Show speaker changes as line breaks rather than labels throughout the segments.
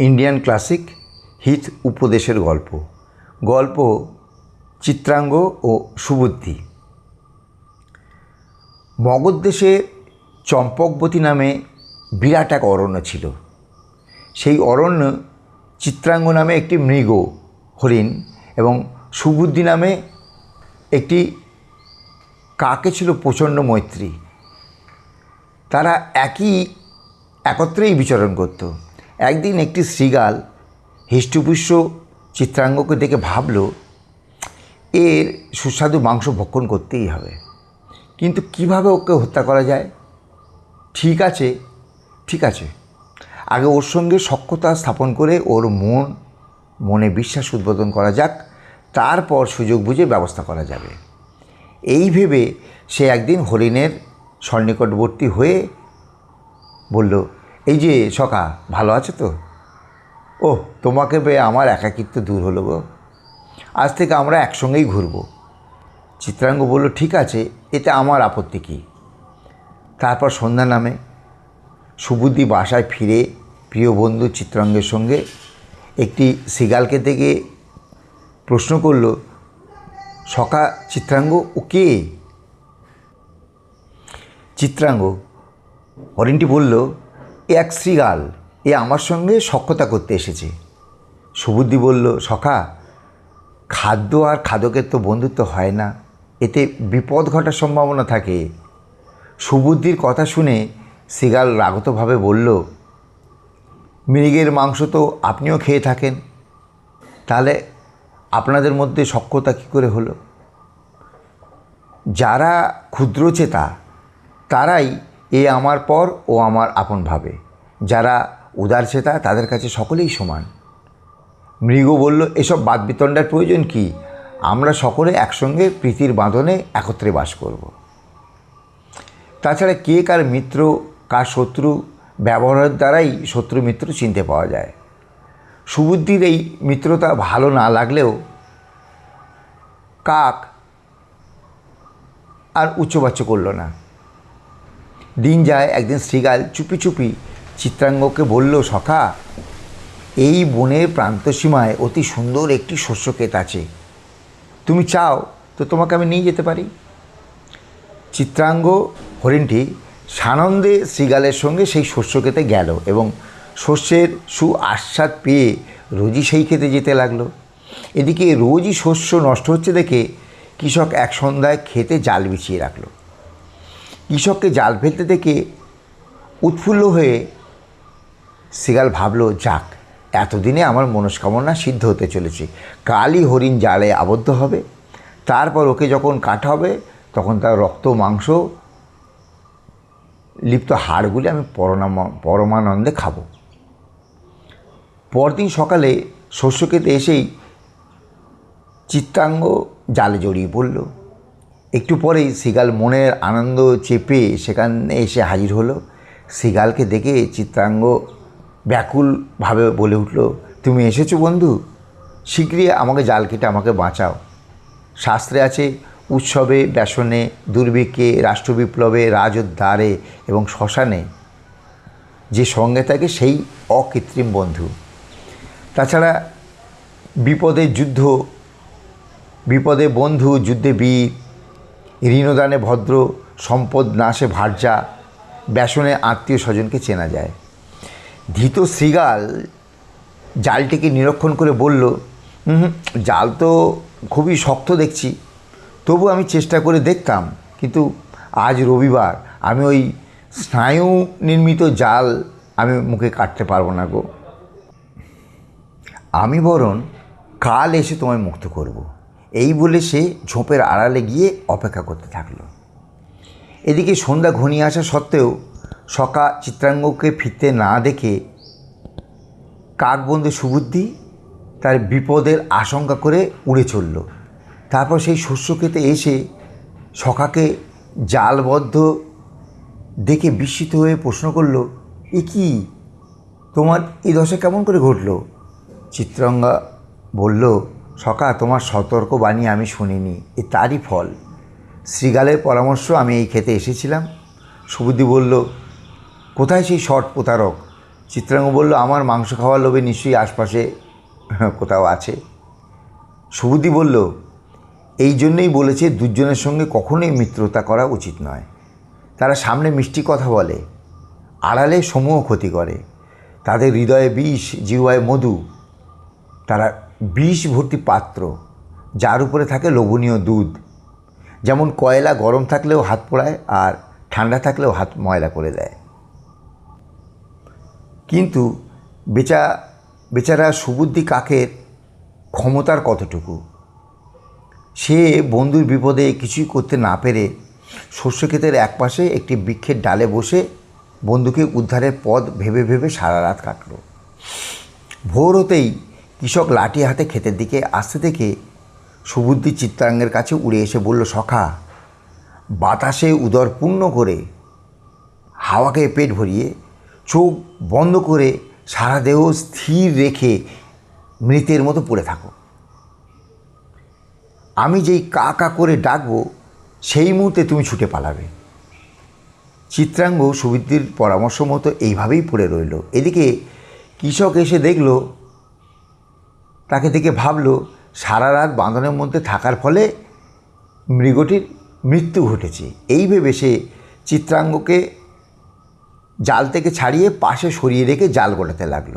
Indian classic হিত উপদেশের গল্প। গল্প চিত্রাঙ্গ ও সুবুদ্ধি। মগধ দেশে চম্পকবতী নামে বিরাট এক অরণ্য ছিল। সেই অরণ্য চিত্রাঙ্গ নামে একটি মৃগ, হরিণ এবং সুবুদ্ধি নামে একটি কাকে ছিল প্রচণ্ড মৈত্রী। তারা একই, একত্রেই বিচরণ করত। একদিন একটি শৃগাল হিষ্টপুষ্য চিত্রাঙ্গকে দেখে ভাবল, এর সুস্বাদু মাংস ভক্ষণ করতেই হবে। কিন্তু কীভাবে ওকে হত্যা করা যায়? ঠিক আছে ঠিক আছে। আগে ওর সঙ্গে সক্ষতা স্থাপন করে ওর মন, মনে বিশ্বাস উদ্বোধন করা যাক, তারপর সুযোগ বুঝে ব্যবস্থা করা যাবে। এই ভেবে সে একদিন হরিণের সন্নিকটবর্তী হয়ে বলল এই যে সখা, ভালো আছে তো? ও তোমাকে পেয়ে আমার একাকিত্ব দূর হলো গো। আজ থেকে আমরা একসঙ্গেই ঘুরব। চিত্রাঙ্গ বলল, ঠিক আছে, এতে আমার আপত্তি কী? তারপর সন্ধ্যা নামে। সুবুদ্ধি বাসায় ফিরে প্রিয় বন্ধু চিত্রাঙ্গের সঙ্গে একটি সিগালকে দেখে প্রশ্ন করল, সখা, চিত্রাঙ্গ, ও কে? চিত্রাঙ্গ হরিণটি বলল এ এক শ্রীগাল, এ আমার সঙ্গে সখ্যতা করতে এসেছে। সুবুদ্ধি বলল, সখা, খাদ্য আর খাদকের তো বন্ধুত্ব হয় না, এতে বিপদ ঘটার সম্ভাবনা থাকে। সুবুদ্ধির কথা শুনে সিগাল রাগতভাবে বলল, মৃগের মাংস তো আপনিও খেয়ে থাকেন, তাহলে আপনাদের মধ্যে সখ্যতা কী করে হলো? যারা ক্ষুদ্রচেতা তারাই এ আমার পর, ও আমার আপন ভাবে। যারা উদারচেতা তাদের কাছে সকলেই সমান। মৃগ বলল, এসব বাদ বিতণ্ডার প্রয়োজন কি? আমরা সকলে একসঙ্গে প্রীতির বাঁধনে একত্রে বাস করব। তাছাড়া কে কার মিত্র, কার শত্রু, ব্যবহারের দ্বারাই শত্রু মিত্র চিনতে পাওয়া যায়। সুবুদ্ধির এই মিত্রতা ভালো না লাগলেও কাক আর উচ্চবাচ্য করল না। দিন যায়, একদিন শ্রীগাল চুপি চুপি চিত্রাঙ্গকে বলল, সখা, এই বনের প্রান্তসীমায় অতি সুন্দর একটি শস্যক্ষেত আছে। তুমি চাও তো তোমাকে আমি নিয়ে যেতে পারি? চিত্রাঙ্গ হরিণটি সানন্দে শ্রীগালের সঙ্গে সেই শস্যক্ষেতে গেল এবং শস্যের সু আস্বাদ পেয়ে রোজই সেই খেতে যেতে লাগল। এদিকে রোজই শস্য নষ্ট হচ্ছে দেখে কৃষক এক সন্ধ্যায় খেতে জাল বিছিয়ে রাখল। কৃষককে জাল ফেলতে দেখে উৎফুল্ল হয়ে সিগাল ভাবলো, যাক, এতদিনে আমার মনস্কামনা সিদ্ধ হতে চলেছে। কালই হরিণ জালে আবদ্ধ হবে। তারপর ওকে যখন কাটা হবে, তখন তার রক্ত, মাংস, লিপ্ত হাড়গুলি আমি পরনাম, পরমানন্দে খাব। পরদিন সকালে শস্যক্ষেতে এসেই চিত্রাঙ্গ জালে জড়িয়ে পড়ল। একটু পরেই সিগাল মনের আনন্দ চেপে সেখানে এসে হাজির হলো। সিগালকে দেখে চিত্রাঙ্গ ব্যাকুলভাবে বলে উঠল, তুমি এসেছ বন্ধু? শীঘ্রই আমাকে জাল কেটে আমাকে বাঁচাও। শাস্ত্রে আছে, উৎসবে, ব্যাসনে, দুর্ভিক্ষে, রাষ্ট্রবিপ্লবে রাজোদ্ধারে এবং শ্মশানে যে সঙ্গে থাকে সেই অকৃত্রিম বন্ধু। তাছাড়া বিপদে যুদ্ধ, বিপদে বন্ধু, যুদ্ধে বীর ঋণদানে ভদ্র সম্পদ নাশে ভার্যা ব্যাসনে আত্মীয় স্বজনকে চেনা যায়। ধৃত শ্রীগাল জালটিকে নিরীক্ষণ করে বলল "হুম, জাল তো খুবই শক্ত দেখছি। তবু আমি চেষ্টা করে দেখতাম কিন্তু আজ রবিবার আমি ওই স্নায়ু নির্মিত জাল আমি মুখে কাটতে পারব না গো। আমি বরং কাল এসে তোমায় মুক্ত করব। এই বলে সে ঝোপের আড়ালে গিয়ে অপেক্ষা করতে থাকল। এদিকে সন্ধ্যা ঘনিয়ে আসা সত্ত্বেও সকা চিত্রাঙ্গকে ফিরতে না দেখে কাকবন্ধু সুবুদ্ধি তার বিপদের আশঙ্কা করে উড়ে চলল। তারপর সেই শস্য খেতে এসে সখাকে জালবদ্ধ দেখে বিস্মিত হয়ে প্রশ্ন করল, এ কি? তোমার এই দশা কেমন করে ঘটলো? চিত্রাঙ্গা বলল সকা তোমার সতর্ক বাণী আমি শুনিনি, এ তারই ফল। শ্রীগালের পরামর্শ আমি এই খেতে এসেছিলাম। সুবুদ্ধি বলল, কোথায় সেই শট প্রতারক? চিত্রাঙ্গ বলল, আমার মাংস খাওয়ার লোভে নিশ্চয়ই আশপাশে কোথাও আছে। সুবুদ্ধি বলল, এই জন্যই বলেছে দুজনের সঙ্গে কখনোই মিত্রতা করা উচিত নয়। তারা সামনে মিষ্টি কথা বলে, আড়ালে সমূহ ক্ষতি করে। তাদের হৃদয়ে বিষ, জিহ্বায় মধু। তারা বিষ ভর্তি পাত্র, যার উপরে থাকে লোভনীয় দুধ। যেমন কয়লা গরম থাকলেও হাত পোড়ায় আর ঠান্ডা থাকলেও হাত ময়লা করে দেয়। কিন্তু বেচা, বেচারা সুবুদ্ধি কাকের ক্ষমতার কতটুকু? সে বন্ধুর বিপদে কিছুই করতে না পেরে শস্য ক্ষেতের একপাশে একটি বৃক্ষের ডালে বসে বন্ধুকে উদ্ধারের পথ ভেবে ভেবে সারা রাত কাটল। ভোর হতেই কৃষক লাঠি হাতে ক্ষেতের দিকে আসতে থেকে সুবুদ্ধি চিত্রাঙ্গের কাছে উড়ে এসে বলল, সখা, বাতাসে উদর পূর্ণ করে হাওয়াকে পেট ভরিয়ে চোখ বন্ধ করে সারা দেহ স্থির রেখে মৃতের মতো পড়ে থাকো। আমি যেই কা কা করে ডাকবো, সেই মুহূর্তে তুমি ছুটে পালাবে। চিত্রাঙ্গ সুবৃদ্ধির পরামর্শ মতো এইভাবেই পড়ে রইল। এদিকে কৃষক এসে দেখল তাকে দেখে ভাবলো, সারা রাত বাঁধনের মধ্যে থাকার ফলে মৃগটির মৃত্যু ঘটেছে। এই ভেবে সে চিত্রাঙ্গকে জাল থেকে ছাড়িয়ে পাশে সরিয়ে রেখে জাল গোটাতে লাগল।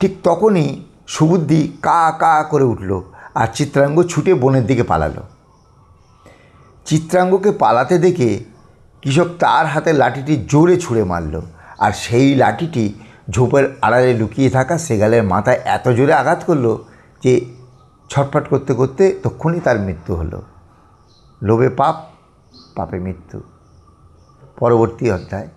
ঠিক তখনই সুবুদ্ধি কা কা করে উঠল আর চিত্রাঙ্গ ছুটে বনের দিকে পালালো। চিত্রাঙ্গকে পালাতে দেখে কৃষক তার হাতে লাঠিটি জোরে ছুঁড়ে মারল আর সেই লাঠিটি ঝোপের আড়ালে লুকিয়ে থাকা সেগালের মাথায় এত জোরে আঘাত করল যে ছটফট করতে করতে তক্ষুনি তার মৃত্যু হলো। লোভে পাপ, পাপে মৃত্যু। পরবর্তী অধ্যায়।